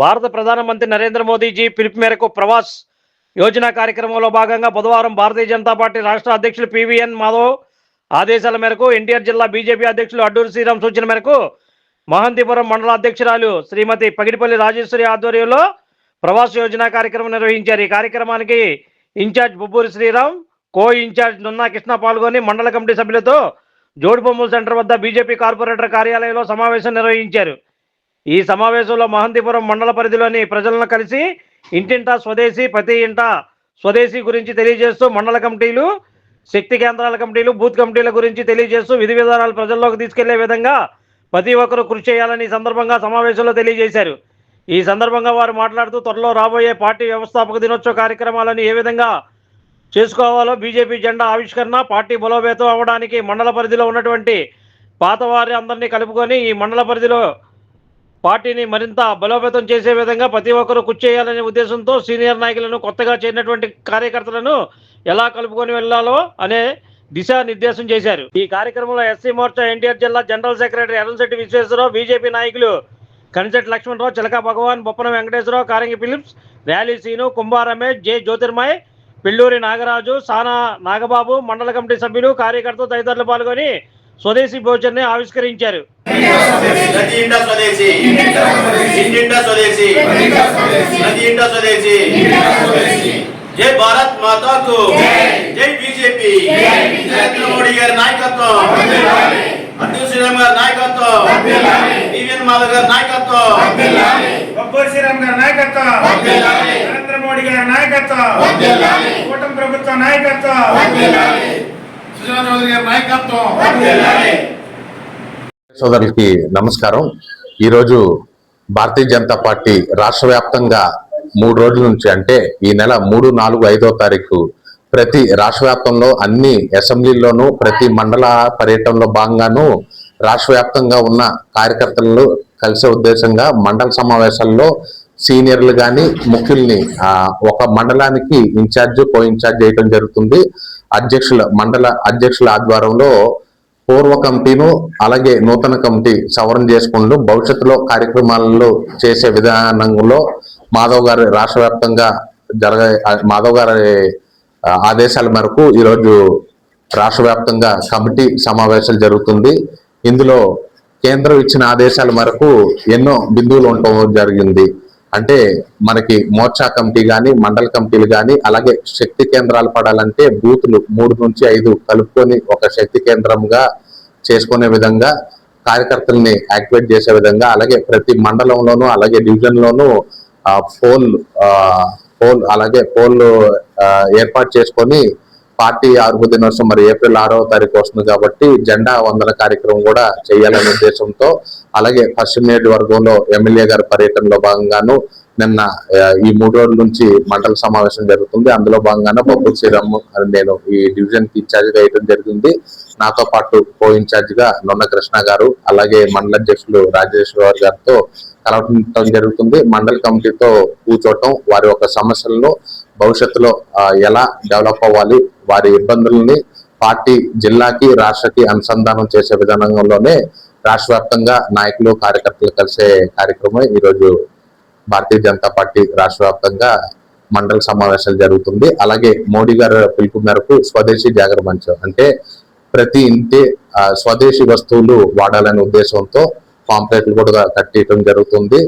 భారత ప్రధానమంత్రి నరేంద్ర మోదీజీ పిలుపు మేరకు ప్రవాస్ యోజన కార్యక్రమంలో భాగంగా బుధవారం భారతీయ జనతా పార్టీ రాష్ట్ర అధ్యక్షులు పివిఎన్ మాధవ్ ఆదేశాల మేరకు ఎన్టీఆర్ జిల్లా బీజేపీ అధ్యక్షులు అడ్డూరు శ్రీరామ్ సూచన మేరకు మహంతిపురం మండల అధ్యక్షురాలు శ్రీమతి పగిడిపల్లి రాజేశ్వరి ఆధ్వర్యంలో ప్రవాస్ యోజన కార్యక్రమం నిర్వహించారు. ఈ కార్యక్రమానికి incharge Bobburi Sriram co incharge Nunna Krishna పాల్గొని మండల కమిటీ సభ్యులతో జోడుబొమ్మల సెంటర్ వద్ద బీజేపీ కార్పొరేటర్ కార్యాలయంలో సమావేశం నిర్వహించారు. ఈ సమావేశంలో మహంతిపురం మండల పరిధిలోని ప్రజలను కలిసి ఇంటింటా స్వదేశీ ప్రతి ఇంట స్వదేశీ గురించి తెలియజేస్తూ మండల కమిటీలు శక్తి కేంద్రాల కమిటీలు బూత్ కమిటీల గురించి తెలియజేస్తూ విధి విధానాలు ప్రజల్లోకి తీసుకెళ్ళే విధంగా ప్రతి ఒక్కరూ కృషి చేయాలని ఈ సందర్భంగా సమావేశంలో తెలియజేశారు. ఈ సందర్భంగా వారు మాట్లాడుతూ త్వరలో రాబోయే పార్టీ వ్యవస్థాపక దినోత్సవ కార్యక్రమాలను ఏ విధంగా చేసుకోవాలో బీజేపీ జెండా ఆవిష్కరణ పార్టీ బలోపేతం అవ్వడానికి మండల పరిధిలో ఉన్నటువంటి పాతవారి అందరినీ కలుపుకొని ఈ మండల పరిధిలో పార్టీని మరింత బలోపేతం చేసే విధంగా ప్రతి ఒక్కరూ కృషి చేయాలనే ఉద్దేశంతో సీనియర్ నాయకులను కొత్తగా చేరినటువంటి కార్యకర్తలను ఎలా కలుపుకొని వెళ్ళాలో అనే దిశానిర్దేశం చేశారు. ఈ కార్యక్రమంలో ఎస్సీ మోర్చా ఎన్టీఆర్ జిల్లా general secretary Arunasetti Visweswararao BJP నాయకులు Kanichetti Lakshmanarao Chilaka Bhagavan Boppana Venkateswararao Karangi Philips rally Seenu Kumbha Ramesh J Jyotirmay Pilluri Nagaraju Sana Nagababu మండల కమిటీ సభ్యులు కార్యకర్తలు తదితరులు పాల్గొని స్వదేశీ భోజనాన్ని ఆవిష్కరించారు. జై భారత్ మాతాకు. జై బీజేపీ. నరేంద్ర మోడీ గారి నాయకత్వం. అబ్దుల్ శ్రీరామ్ గారి నాయకత్వం. పివిఎన్ మాధవ్ గారి నాయకత్వం. బొబ్బూరి శ్రీరామ్ గారి నాయకత్వం. నరేంద్ర మోడీ గారి నాయకత్వం. కూటమి ప్రభుత్వ నాయకత్వం. సోదరులకి నమస్కారం. ఈరోజు భారతీయ జనతా పార్టీ రాష్ట్ర వ్యాప్తంగా మూడు రోజుల నుంచి అంటే ఈ నెల మూడు నాలుగు ఐదో తారీఖు ప్రతి రాష్ట్ర వ్యాప్తంలో అన్ని అసెంబ్లీల్లోనూ ప్రతి మండల పర్యటనలో భాగంగాను రాష్ట్ర వ్యాప్తంగా ఉన్న కార్యకర్తలను కలిసే ఉద్దేశంగా మండల సమావేశాల్లో సీనియర్లు కానీ ముఖ్యుల్ని ఒక మండలానికి ఇన్ఛార్జ్ కో ఇన్ఛార్జ్ చేయడం జరుగుతుంది. అధ్యక్షుల మండల అధ్యక్షుల ఆధ్వర్యంలో పూర్వ కమిటీను అలాగే నూతన కమిటీ సవరణ చేసుకుంటూ భవిష్యత్తులో కార్యక్రమాలలో చేసే విధానంలో మాధవ్ గారి రాష్ట్ర వ్యాప్తంగా జరగ మాధవ్ గారి ఆదేశాల మేరకు ఈరోజు రాష్ట్ర వ్యాప్తంగా కమిటీ సమావేశాలు జరుగుతుంది. ఇందులో కేంద్రం ఇచ్చిన ఆదేశాల మేరకు ఎన్నో బిందువులు ఉండటం జరిగింది. అంటే మనకి మోర్చా కమిటీ కానీ మండల కమిటీలు కానీ అలాగే శక్తి కేంద్రాలు పడాలంటే బూతులు మూడు నుంచి ఐదు కలుపుకొని ఒక శక్తి కేంద్రంగా చేసుకునే విధంగా కార్యకర్తల్ని యాక్టివేట్ చేసే విధంగా అలాగే ప్రతి మండలంలోనూ అలాగే డివిజన్లోనూ పోల్ పోల్ అలాగే పోల్ ఏర్పాటు చేసుకొని పార్టీ ఆరు దినోత్సవం మరి ఏప్రిల్ ఆరో తారీఖు వస్తుంది కాబట్టి జెండా వందన కార్యక్రమం కూడా చేయాలనే ఉద్దేశంతో అలాగే పశ్చిమ నియోజకవర్గంలో ఎమ్మెల్యే గారి పర్యటనలో భాగంగాను నిన్న ఈ మూడు రోజుల నుంచి మండల సమావేశం జరుగుతుంది. అందులో భాగంగానే బొబ్బు శ్రీరామ్ నేను ఈ డివిజన్కి ఇన్ఛార్జ్గా వేయడం జరిగింది. నాతో పాటు కో ఇన్ఛార్జ్గా నొన్న కృష్ణ గారు అలాగే మండల అధ్యక్షులు రాజేశ్వర గారితో కలవటం జరుగుతుంది. మండల కమిటీతో కూర్చోవటం వారి యొక్క సమస్యలను భవిష్యత్తులో ఎలా డెవలప్ అవ్వాలి వారి ఇబ్బందుల్ని పార్టీ జిల్లాకి రాష్ట్రకి అనుసంధానం చేసే విధానంలోనే రాష్ట్ర వ్యాప్తంగా నాయకులు కార్యకర్తలు కలిసే కార్యక్రమం ఈరోజు భారతీయ జనతా పార్టీ రాష్ట్ర వ్యాప్తంగా మండల సమావేశాలు జరుగుతుంది. అలాగే మోడీ గారి పిలుపు మేరకు స్వదేశీ జాగర మంచం అంటే ప్రతి ఇంటి స్వదేశీ వస్తువులు వాడాలనే ఉద్దేశంతో పాంప్లెట్లు కూడా కట్టేయడం జరుగుతుంది.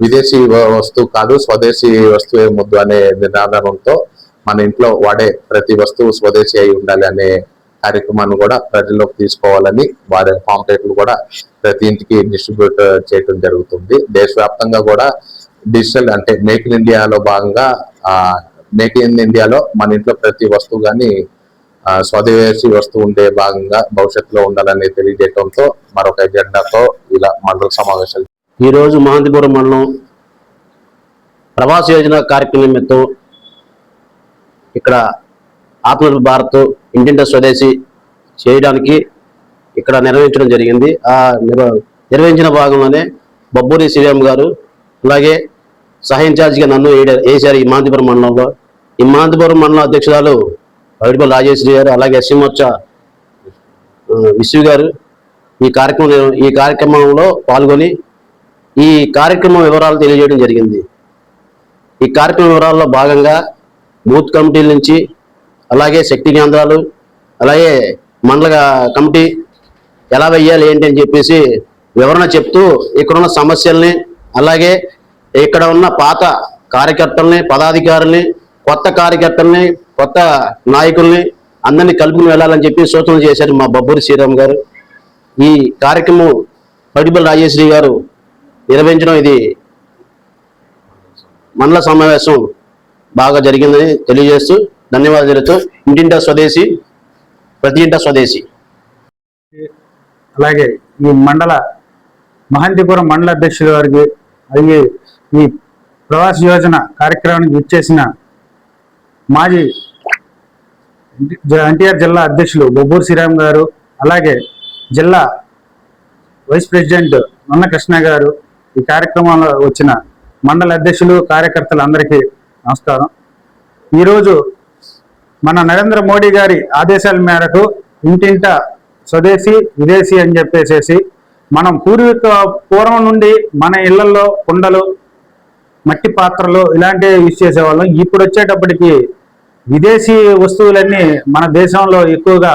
విదేశీ వస్తువు కాదు స్వదేశీ వస్తువే ముద్దు అనే నినాదంతో మన ఇంట్లో వాడే ప్రతి వస్తువు స్వదేశీ అయి ఉండాలి అనే కార్యక్రమాన్ని కూడా ప్రజల్లోకి తీసుకోవాలని వారి పాంప్లెట్లు కూడా ప్రతి ఇంటికి డిస్ట్రిబ్యూట్ చేయడం జరుగుతుంది. దేశవ్యాప్తంగా కూడా డిజిటల్ అంటే మేక్ ఇన్ ఇండియాలో భాగంగా మేక్ ఇన్ ఇండియాలో మన ఇంట్లో ప్రతి వస్తువు కానీ స్వదేశీ వస్తువు ఉండే భాగంగా భవిష్యత్తులో ఉండాలని తెలియజేయడంతో మరొక ఎజెండాతో ఇలా మండల సమావేశాలు. ఈరోజు మహాంతిపురం మండలం ప్రవాస యోజన కార్యక్రమం నిమిత్తం ఇక్కడ ఆత్మనిర్భర్ భారత్ ఇంటింట స్వదేశీ చేయడానికి ఇక్కడ నిర్వహించడం జరిగింది. ఆ నిర్వహించిన భాగంలోనే బొబ్బూరి శ్రీరామ్ గారు అలాగే సహ ఇన్ఛార్జిగా నన్ను వేయడ- వేశారు ఈ మాంతిపురం మండలంలో ఈ మాంతిపురం మండలం అధ్యక్షురాలు వైడిపల్లి రాజేశ్వరి గారు అలాగే ఎస్సీ విశ్వ గారు ఈ కార్యక్రమం ఈ కార్యక్రమంలో పాల్గొని ఈ కార్యక్రమం వివరాలు తెలియజేయడం జరిగింది. ఈ కార్యక్రమం వివరాల్లో భాగంగా బూత్ కమిటీల నుంచి అలాగే శక్తి కేంద్రాలు అలాగే మండల కమిటీ ఎలా వెయ్యాలి ఏంటి అని చెప్పేసి వివరణ చెప్తూ ఇక్కడున్న సమస్యల్ని అలాగే ఇక్కడ ఉన్న పాత కార్యకర్తల్ని పదాధికారుల్ని కొత్త కార్యకర్తల్ని కొత్త నాయకుల్ని అందరినీ కలుపుకుని వెళ్ళాలని చెప్పి సూచనలు చేశారు మా బబ్బూరి శ్రీరామ్ గారు. ఈ కార్యక్రమం పడిబల్ రాజేశ్వరి గారు నిర్వహించడం ఇది మండల సమావేశం బాగా జరిగిందని తెలియజేస్తూ ధన్యవాదాలు తెలుపుతూ ఇంటింట స్వదేశీ ప్రతి ఇంట స్వదేశీ. అలాగే ఈ మండల మహంతిపురం మండల అధ్యక్షుల వారికి అలాగే ఈ ప్రవాస యోజన కార్యక్రమానికి ఇచ్చేసిన మాజీ ఎన్టీఆర్ జిల్లా అధ్యక్షులు బొబ్బూరు శ్రీరామ్ గారు అలాగే జిల్లా వైస్ ప్రెసిడెంట్ నన్న కృష్ణ గారు ఈ కార్యక్రమంలో వచ్చిన మండల అధ్యక్షులు కార్యకర్తలు అందరికీ నమస్కారం. ఈరోజు మన నరేంద్ర మోడీ గారి ఆదేశాల మేరకు ఇంటింట స్వదేశీ విదేశీ అని చెప్పేసేసి మనం పూర్వీక పూర్వం నుండి మన ఇళ్ళలో కుండలు మట్టి పాత్రలు ఇలాంటివి యూజ్ చేసేవాళ్ళం. ఇప్పుడు వచ్చేటప్పటికి విదేశీ వస్తువులన్నీ మన దేశంలో ఎక్కువగా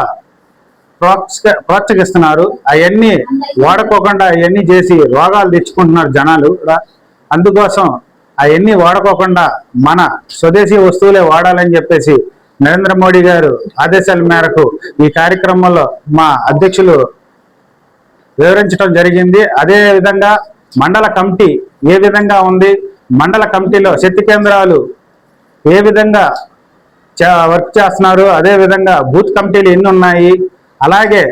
ప్రోత్స- ప్రోత్సహిస్తున్నారు. అవన్నీ వాడుకోకుండా అవన్నీ చేసి రోగాలు తెచ్చుకుంటున్నారు జనాలు రా- అందుకోసం అవన్నీ వాడుకోకుండా మన స్వదేశీ వస్తువులే వాడాలని చెప్పేసి నరేంద్ర మోడీ గారు ఆదేశాల మేరకు ఈ కార్యక్రమంలో మా అధ్యక్షులు వివరించడం జరిగింది. అదే విధంగా మండల కమిటీ ఏ విధంగా ఉంది మండల కమిటీలో శక్తి కేంద్రాలు ఏ విధంగా వర్క్ చేస్తున్నారు అదే విధంగా బూత్ కమిటీలు ఎన్ని ఉన్నాయి అలాగే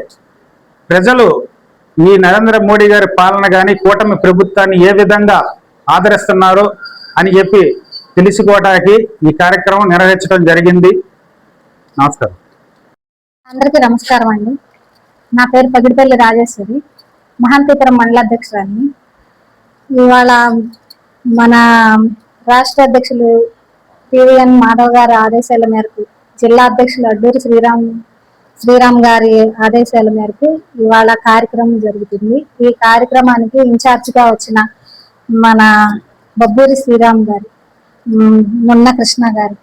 ప్రజలు ఈ నరేంద్ర మోడీ గారి పాలన కానీ కూటమి ప్రభుత్వాన్ని ఏ విధంగా ఆదరిస్తున్నారు అని చెప్పి తెలుసుకోవడానికి ఈ కార్యక్రమం నిర్వహించడం జరిగింది. నమస్కారం. అందరికీ నమస్కారం అండి. నా పేరు పగిడిపల్లి రాజేశ్వరి మహంతీపురం మండల ఇవాళ మన రాష్ట్ర అధ్యక్షులు పివిఎన్ మాధవ్ గారి ఆదేశాల మేరకు జిల్లా అధ్యక్షులు అడ్డూరి శ్రీరామ్ శ్రీరామ్ గారి ఆదేశాల మేరకు ఇవాళ కార్యక్రమం జరుగుతుంది. ఈ కార్యక్రమానికి ఇన్ఛార్జ్గా వచ్చిన మన బొబ్బూరి శ్రీరామ్ గారు. మున్న కృష్ణ గారు.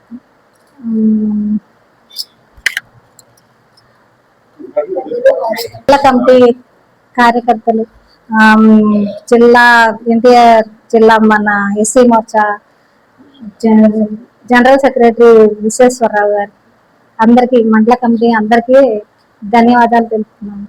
జిల్లా కమిటీ కార్యకర్తలు జిల్లా ఎన్టీఆర్ జిల్లా మన SC Morcha general secretary Visweswararao garu. అందరికీ మండల కమిటీ అందరికీ ధన్యవాదాలు తెలుపుతున్నాను.